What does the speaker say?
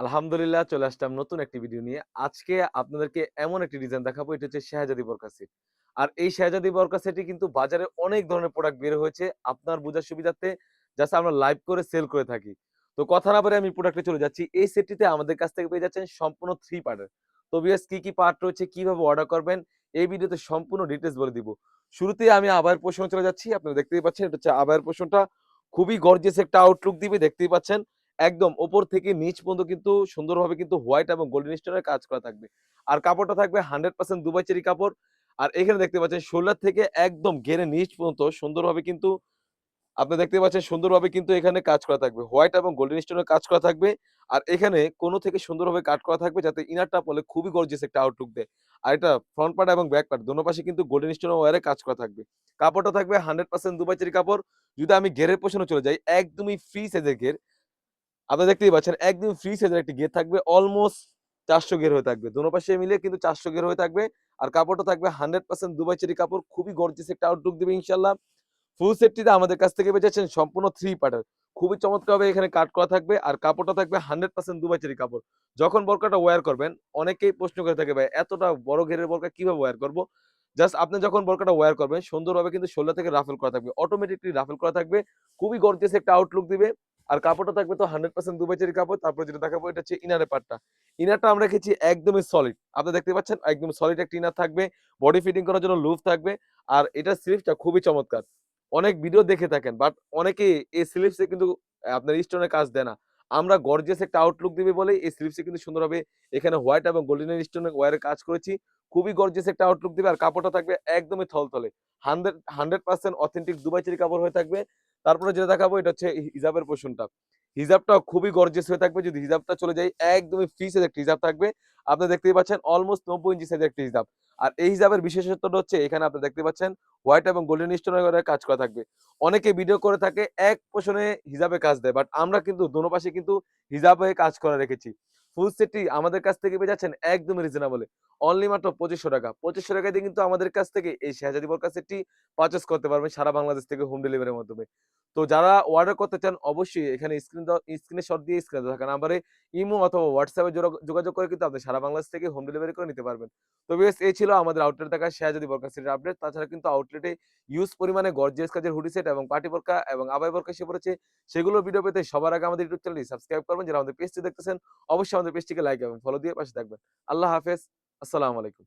আলহামদুলিল্লাহ চলে আসলাম নতুন একটি ভিডিও নিয়ে। আজকে আপনাদেরকে এমন একটি ডিজাইন দেখাবো এটা হচ্ছে শাহজাদি বরকা সেট। আর এই শাহজাদি বরকা সেটটি কিন্তু বাজারে অনেক ধরনের প্রোডাক্ট বের হয়েছে। আপনার বোঝার সুবিধার্থে জাস্ট আমরা লাইভ করে সেল করে থাকি। তো কথা না বলে আমি প্রোডাক্টে চলে যাচ্ছি। এই সেটটিতে আমাদের কাছ থেকে পেয়ে যাচ্ছেন সম্পূর্ণ থ্রি পার্টের। তো ভিউয়ার্স কি, কি পার্ট রয়েছে, কীভাবে অর্ডার করবেন এই ভিডিওতে সম্পূর্ণ ডিটেলস বলে দিব। শুরুতেই আমি আবার পোরশনে চলে যাচ্ছি। আপনারা দেখতেই পাচ্ছেন এটা হচ্ছে আবার পোরশনটা খুবই গর্জিয়াস একটা আউটলুক দিবে দেখতেই পাচ্ছেন। একদম উপর থেকে নিচ পর্যন্ত কিন্তু সুন্দরভাবে কিন্তু হোয়াইট এবং গোল্ডেন স্টোনের কাজ করা থাকবে। আর কাপড়টা থাকবে 100% দুবাই চেরি কাপড়। আর এখানে দেখতে পাচ্ছেন শোল্ডার থেকে একদম ঘেরে নিচ পর্যন্ত সুন্দরভাবে কিন্তু আপনি দেখতে পাচ্ছেন সুন্দরভাবে কিন্তু এখানে কাজ করা থাকবে। হোয়াইট এবং গোল্ডেন স্টোনের কাজ করা থাকবে। আর এখানে কোনো থেকে সুন্দরভাবে কাট করা থাকবে যাতে ইনারটা পড়লে খুবই গর্জিয়াস একটা আউটলুক দেয়। আর এটা ফ্রন্ট পার্ট এবং ব্যাক পার্ট দোনো পাশে কিন্তু গোল্ডেন স্টোন ওয়্যারে কাজ করা থাকবে। কাপড়টা থাকবে 100% দুবাই চেরি কাপড়। যদি আমি ঘেরের পোরশনে চলে যাই, একদমই ফ্রি সাইজের ঘের। আপনারা দেখতেই পাচ্ছেন, একদম ফ্রি সাইজের একটি ঘের থাকবে অলমোস্ট চারশো গের হয়ে থাকবে। দোনো পাশে মিলে কিন্তু ৪০০ ঘের হয়ে থাকবে। আর কাপড়টা থাকবে 100% দুবাই চেরি কাপড়। খুবই গর্জিয়াস একটা আউটলুক দিবে ইনশাল্লাহ ফুল সেটটিতে আমাদের কাছ থেকে বেঁচেছেন সম্পূর্ণ থ্রি পার্টের। খুবই চমৎকারভাবে এখানে কাট করা থাকবে। আর কাপড়টা থাকবে 100% দুবাই চেরি কাপড়। যখন বোরকাটা ওয়্যার করবেন, অনেকেই প্রশ্ন করে থাকে, ভাই, এতটা বড় ঘেরের বোরকা কীভাবে ওয়্যার করব জাস্ট আপনি যখন বোরকাটা ওয়্যার করবেন, সুন্দরভাবে কিন্তু শোল্ডার থেকে রাফেল করা থাকবে। অটোমেটিক্যালি রাফেল করা থাকবে। খুবই গর্জিয়াস একটা আউটলুক দিবে। আর কাপড়টা থাকবে তো 100% দুবাই চেরি কাপড়। তারপরে যেটা দেখাবো, এটা হচ্ছে ইনারের পার্টটা। ইনারটা আমরা রেখেছি একদমই সলিড। আপনি দেখতে পাচ্ছেন, একদম সলিড একটা ইনার থাকবে। বডি ফিটিং করার জন্য লুজ থাকবে। আর এটার স্লিভসটা খুবই চমৎকার। অনেক ভিডিও দেখে থাকেন বাট অনেকেই এই স্লিভসে কিন্তু আপনার স্টোনের কাজ দেয় না। আমরা গর্জিয়াস একটা আউটলুক দিবে বলে এই স্লিভসে কিন্তু সুন্দরভাবে এখানে হোয়াইট এবং গোল্ডেন স্টোনের ওয়্যারে কাজ করেছি। খুবই গর্জিয়াস একটা আউটলুক দিবে আর কাপড়টা থাকবে একদমই থলথলে। 100 100% অথেন্টিক দুবাই চেরি কাপড় হয়ে থাকবে। তারপরে যেটা দেখাবো এটা হচ্ছে হিজাবের পোরশনটা। হিজাবটাও খুবই গর্জিয়াস হয়ে থাকবে। যদি হিজাবটা চলে যাই একদমই ফ্রি সাইজের একটা হিজাব থাকবে। আপনি দেখতেই পাচ্ছেন অলমোস্ট ৯০ ইঞ্চি সাইজের একটা হিজাব। আর এই হিজাবের বিশেষত্বটা হচ্ছে, এখানে আপনি দেখতে পাচ্ছেন হোয়াইট এবং গোল্ডেন স্টোনের কাজ করা থাকবে। অনেকে ভিডিও করে থাকে, এক পোরশনে হিজাবে কাজ দেয়। বাট আমরা কিন্তু দোনো পাশে কিন্তু হিজাবে কাজ করা রেখেছি। ফুল সেটটি আমাদের কাছ থেকে পেয়ে যাচ্ছেন একদমই রিজনেবল। অনলি মাত্র ৳২৫০০ ৳২৫০০ দিয়ে কিন্তু আমাদের কাছ থেকে এই শাহজাদি বরকা সেটটি পারচেজ করতে পারবেন সারা বাংলাদেশ থেকে হোম ডেলিভারির মাধ্যমে। তো যারা অর্ডার করতে চান, অবশ্যই এখানে স্ক্রিন স্ক্রিনে শট দিয়ে স্ক্রিনে থাকা নাম্বারে ইমো অথবা হোয়াটসঅ্যাপে যোগাযোগ করে কিন্তু আপনি সারা বাংলাদেশ থেকে হোম ডেলিভারি করে নিতে পারবেন। তো ভিউয়ার্স এই ছিল আমাদের আউটলেট থাকা শাহজাদি বরকা সেটের আপডেট। তাছাড়া কিন্তু আউটলেটে হিউজ পরিমাণে গর্জিয়াস কাজের হুডি সেট এবং পার্টি বোরকা এবং আবায়া বোরকা এসে পড়েছে। সেগুলোর ভিডিও পেতে সবার আগে আমাদের ইউটিউব চ্যানেলটি সাবস্ক্রাইব করবেন। যারা আমাদের পেজটি দেখতেছেন, অবশ্যই আমাদের পেজটিকে লাইক এবং ফলো দিয়ে পাশে থাকবেন। আল্লাহ হাফেজ। আসসালামু আলাইকুম।